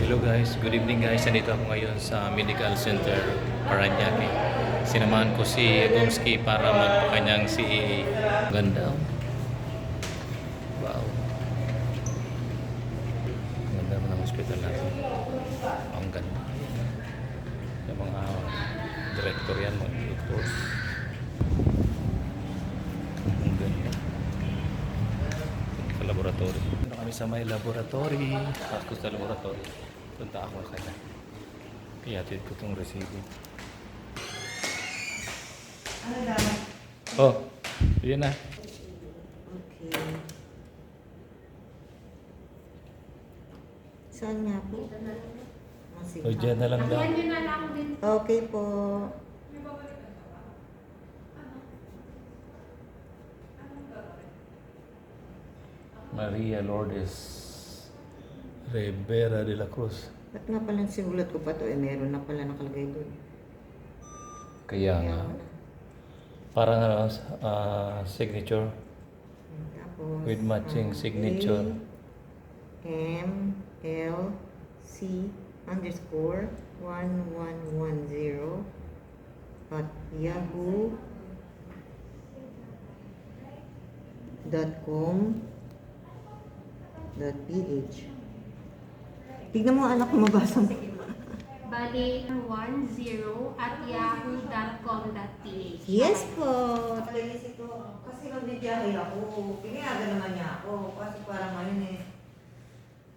Hello guys, good evening guys. Nandito ako ngayon sa Medical Center Paranaque. Sinamahan ko si Gomski para magpakanyang si Ganda. Wow. Ganda naman ang hospital natin. Ang ganda. Yung mga director yan, mga doctors. Ang ganda. Sa laboratory. Dito kami sa may laboratory. Ako sa laboratory. Punta ako sa kanya. Ihatid ko itong resibo. Ano dapat? Oh, yun na. Okay. Saan nga po? Sige. O, dyan na lang daw. Ayan yun na lang din. Okay po. Maria Lourdes Rivera de la Cruz. Ba't nga pala sinulat ko pa to? Eh, meron na pala nakalagay doon. Kaya nga. Parang ano, ah, signature. Tapos, With matching ah, signature. A, M, L, C, underscore, 1110 at yahoo dot com dot ph. Tignan mo anak ko mabasa mo. Bali, 10 at yahoo.com.ph. Yes po. Naisip ko, kasi nagbibiyahe ako. Pinayagan naman niya ako. Kasi parang ngayon eh,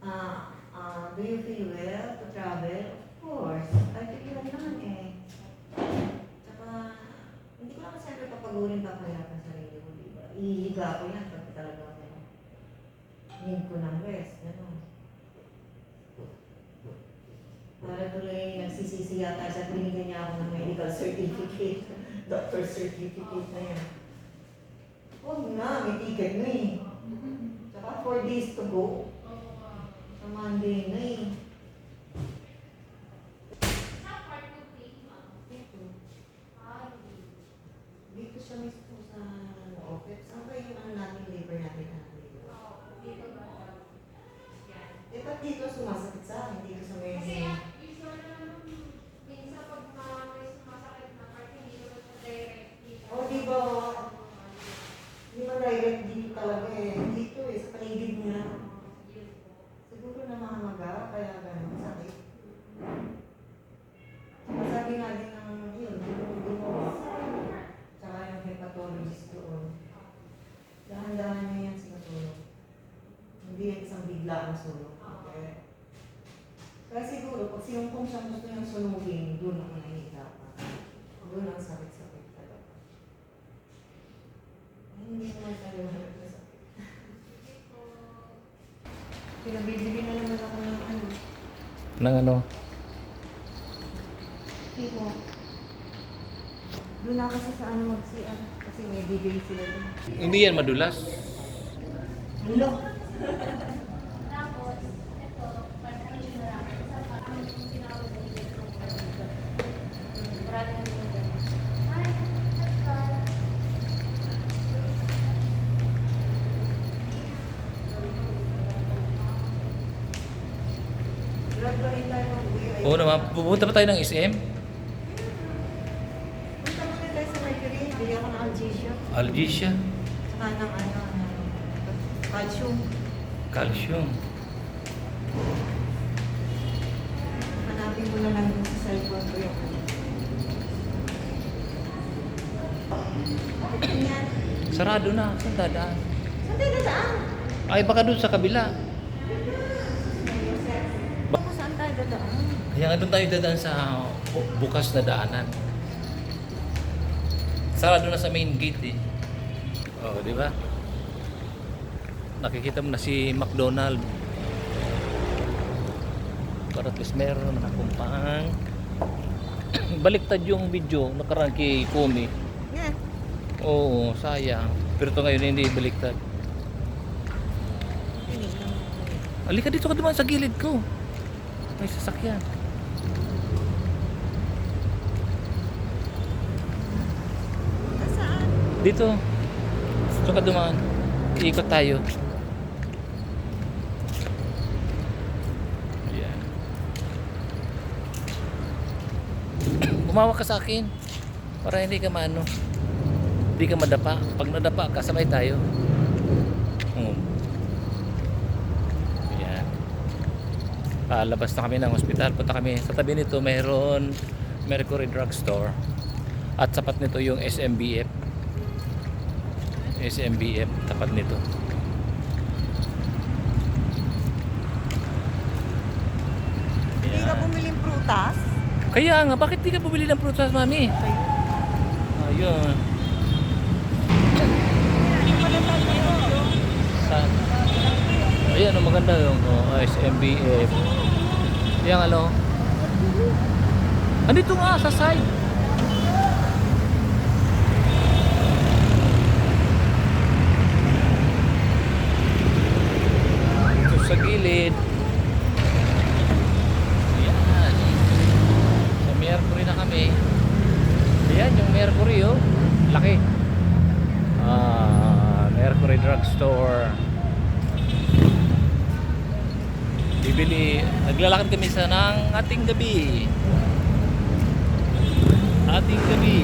ah, ah, do you feel well to travel? Of course. I feel well naman eh. Tsaka, hindi ko naman siyempre papagurin papahirapan sa sarili ko, di ba? Ihiga ko yan pag talaga ano, need ko ng rest. Gano'n. Para tuloy nagsisisi yata siya, binigyan niya ako ng medical certificate, doctor certificate na yan. Huwag na, may ticket na eh. Tsaka four days to go. Sa Monday na eh. Dito. Siya mismo sa office. Saan ba yung ano natin, labor natin? Eh, ba't dito sumasakit sa akin? Dito sa may... O, di ba, di ba direct dito talaga eh. Dito eh, sa paligid niya. Siguro namamaga, kaya ganun, sakit. Saka Sabi nga din ng yun, yung dumo, tsaka yung hepatologist doon. Dahan-dahan niya yan sinutulog. Hindi yan isang bigla ang sulog. Okay? Kaya siguro, pag sinungkong siyang gusto niyang sunugin, doon ako nahihiga pa. Doon ang sakit-sakit talaga. Hindi naman tayo hanap na sakit. Pinabibili na naman ako ng ano. Nang ano? Tipo, doon ako kasi sa ano mag-CR. Kasi may bibili sila doon. Hindi yan madulas. Hello! Graduate tayo ng uwi. Oo naman, pupunta pa tayo ng SM. Punta muna tayo sa Mercury. Bili ako ng Algesia. Algesia. Saka ng ano, ano, calcium. Calcium. Hanapin ko na lang yung sa cellphone ko yung ano. Sarado na. Saan dadaan? Saan tayo dadaan? Ay, baka doon sa kabila. Saan tayo dadaan? Kaya nga doon tayo dadaan sa bu- bukas na daanan. Sarado na sa main gate eh. Oo, di ba? Nakikita mo na si McDonald. Para at least meron naman akong pang baliktad yung video nakaraan kay Kumi. Yan. Oo, sayang. Pero ito ngayon hindi baliktad. Halika dito ka duman sa gilid ko may sasakyan. Saan? Dito. Gusto ka dumaan. Iikot tayo. Ayan. Umawa ka sa akin. Para hindi ka maano. Hindi ka madapa. Pag nadapa, kasabay tayo. Palabas na kami ng ospital. Punta kami. Sa tabi nito mayroon Mercury Drugstore. At sapat nito yung SMBF. SMBF. Tapat nito. Hindi ka Ayan. bumiling prutas? Kaya nga, bakit di ka bumili ng prutas, mami? Ayun. Saan? Ayan, oh, maganda yung oh, SMBF. Yung ano? Andito nga, sa side. Ito sa gilid. Ayan. Sa Mercury na kami. Ayan, yung Mercury, oh. Laki. Ah, Mercury Drugstore. Bibili, naglalakad kami sa ng ating gabi. Ating gabi.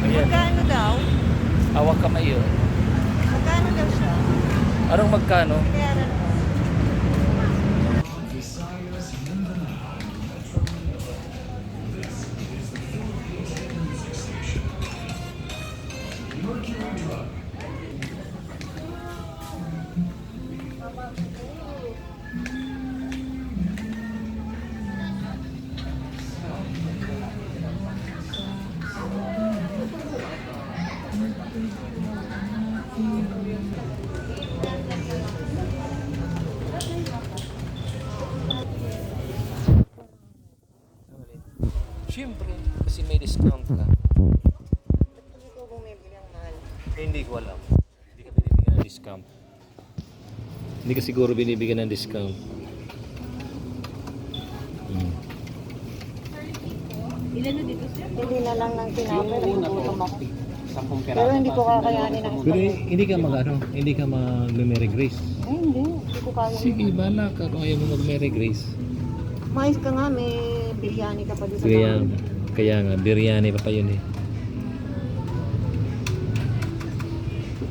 Ayan, Magkano daw? hawak kamay yun. Magkano daw siya? Anong magkano? Kaya Siyempre, kasi may discount ka. Hindi ko bumibili ang mahal. Eh, hindi ko alam. Hindi ka binibigyan ng discount. Hindi ka siguro binibigyan ng discount. Hmm. Ilan na dito sir? Hindi na lang ng tinapay. Pero hindi ko kakayanin ang Pero hindi ka mag ano, hindi ka mag-Mary Grace. Ay, hindi. Hindi ko kaya. Sige, bala ka kung ayaw mo mag-Mary Grace. Mais ka nga, may biryani ka pa sa Kaya, kaya nga, biryani pa pa yun eh.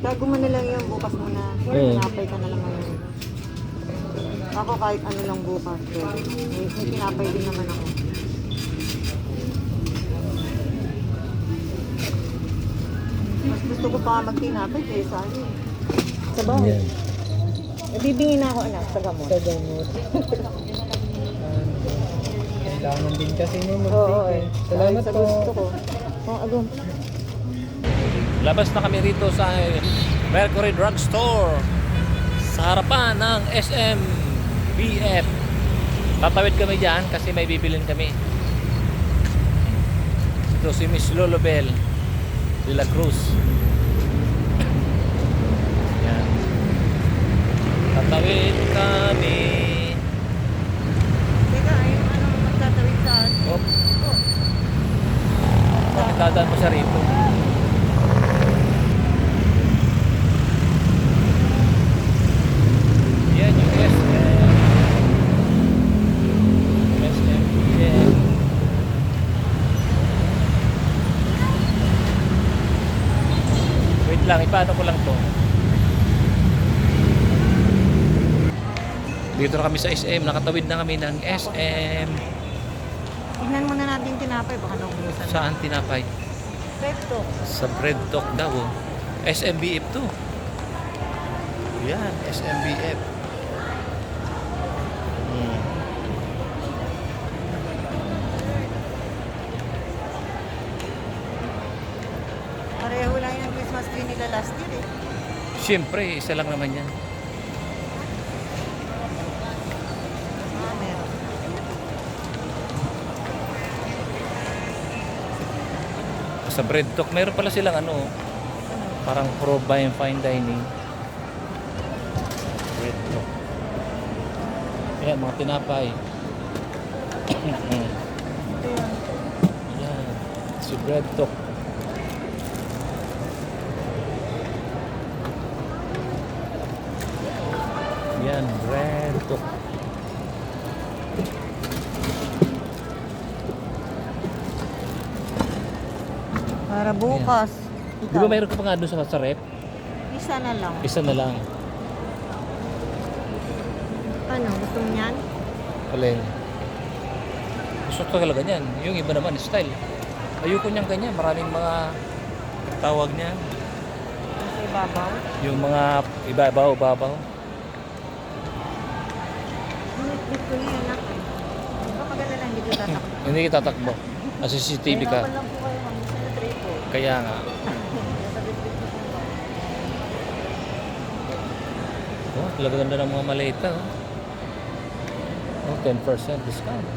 Tago mo na lang yung bukas mo na. Oo. tinapay ka na lang ngayon. Ako kahit ano lang bukas. Sir. May, may tinapay din naman ako. Mas gusto ko pa magtinapay kaysa ano eh. Sa bahay. Yan. Nabibingi na ako anak sa gamot. Sa gamot. Kailangan din kasi mo Oo, eh. Salamat sa po. gusto ko. Oh, agum. Labas na kami rito sa Mercury Drugstore sa harapan ng SMBF. Tatawid kami dyan kasi may bibilin kami. Ito si Miss Lolobel de la Cruz. Yan. Tatawid kami. Teka, yung ano magtatawid sa Oh. Bakit dadaan mo siya rito? Yan yung SM. SMPN. Wait lang, ipaano ko lang to. Dito na kami sa SM, nakatawid na kami ng SM. Tingnan muna natin tinapay, baka naubusan. Saan tinapay? Pepto. Sa bread talk daw. oh. SMBF to. Yan, SMBF. Hmm. Pareho lang yung Christmas tree nila last year eh. Siyempre, isa lang naman yan. Sa bread talk, meron pala silang ano, parang pro and fine dining. Bread talk. Ayan, mga tinapay. Ito yun. Yan, si bread talk. Yan. Yan, red bukas. Di ba mayroon ka pa nga doon sa, sa rep? Isa na lang. Isa na lang. Ano, gusto mo niyan? Alin? Gusto ko talaga ganyan. Yung iba naman, style. Ayoko niyang ganyan. Maraming mga tawag niya. Sa ibabaw? Yung mga ibabaw, babaw. Hinit ko niya anak. Baka maganda lang dito tatakbo. Hindi kita tatakbo. Kasi CCTV ka. Hirapan lang po Kaya nga. Oh, talaga ganda ng mga maleta. Oh. Oh, 10% discount.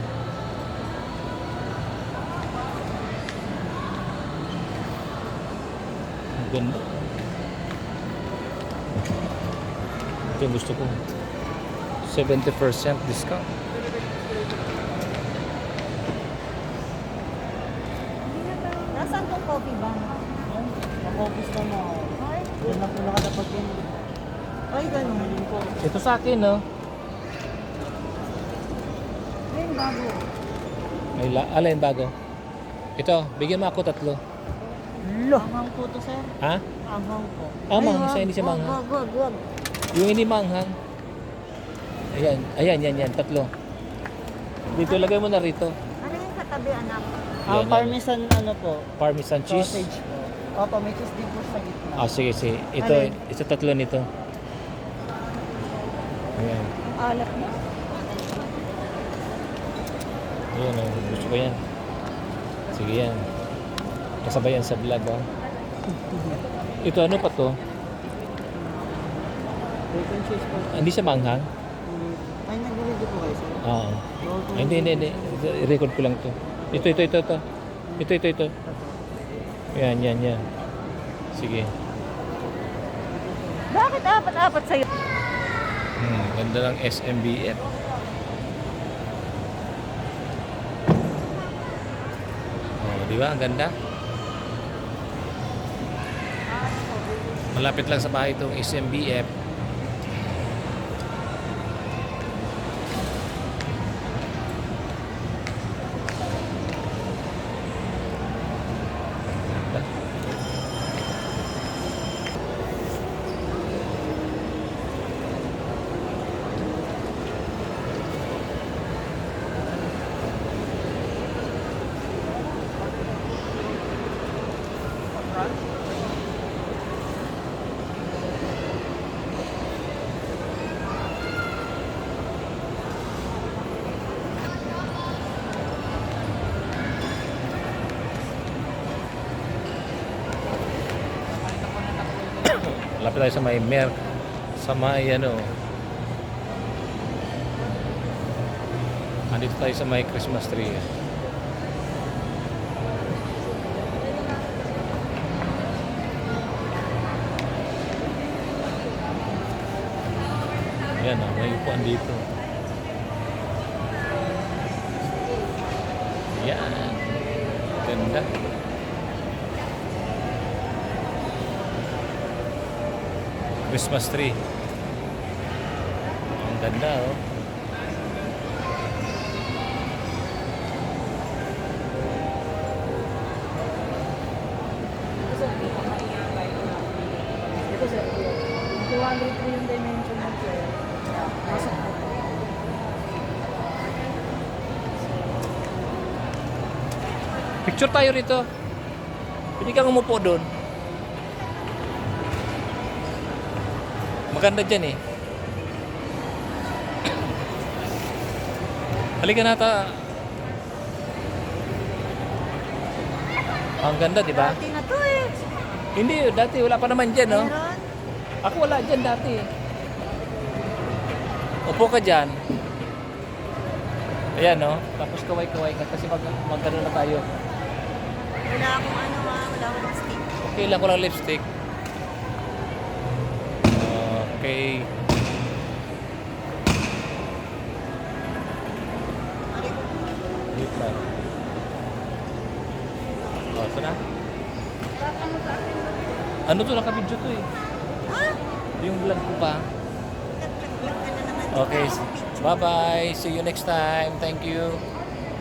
Ganda. Ito gusto ko. 70% discount. Nasaan tong coffee ba? Nakopis na mo. Ay, Yan na po nakatapat yun. ay ganun. Ito sa akin, no? Ayun, bago. May la alin bago? Ito, bigyan mo ako tatlo. Lo. Anghang po to, sir. Ha? Anghang po. Ah, manghang siya, hindi siya manghang. Wag, wag, wag. Yung hindi manghang. Ayan, ayan, yan, yan, tatlo. Dito, lagay mo na rito. Ano yung katabi, anak? Ah, Yan, yan. parmesan ano po? Parmesan cheese. Sausage po. Opo, may cheese din po sa gitna. Ah, sige, sige. Ito, Alin? ito tatlo nito. Ayan. Alat mo. Ayan, oh, gusto ko yan. Sige yan. Kasabay yan sa vlog, oh. Ito, ano pa to? Bacon cheese po. Ah, Hindi siya manghang? Ay, nag-video po kayo, sir? Oo. Ay, hindi, hindi, hindi. Ito, I-record ko lang to. Ito, ito, ito, ito. Ito, ito, ito. Yan, yan, yan. Sige. Bakit apat-apat sa'yo? Ganda ng SMBF. Oh, di ba? Ganda. Malapit lang sa bahay itong SMBF. Malapit tayo sa may mer sa may ano Andito tayo sa may Christmas tree. Ayan o, may upuan dito. Christmas tree. Ang ganda oh. Ito, sir. 200 po yung dimension mo, sir. Pasok po. Picture tayo rito. Pwede kang umupo doon. Maganda dyan eh. Halika na ta. Ang ganda, di ba? Dati na to eh. Hindi, dati wala pa naman dyan, no? Meron. Ako wala dyan dati. Upo ka dyan. Ayan, no? Tapos kaway-kaway ka kasi mag, magano na tayo. Wala akong ano ah. Wala akong stick. Okay lang ko lang lipstick. Okay. Wait lang. Oh, ito na. Ano to? Nakabidyo to eh. Ha? Yung vlog ko pa. Okay. Bye-bye. See you next time. Thank you.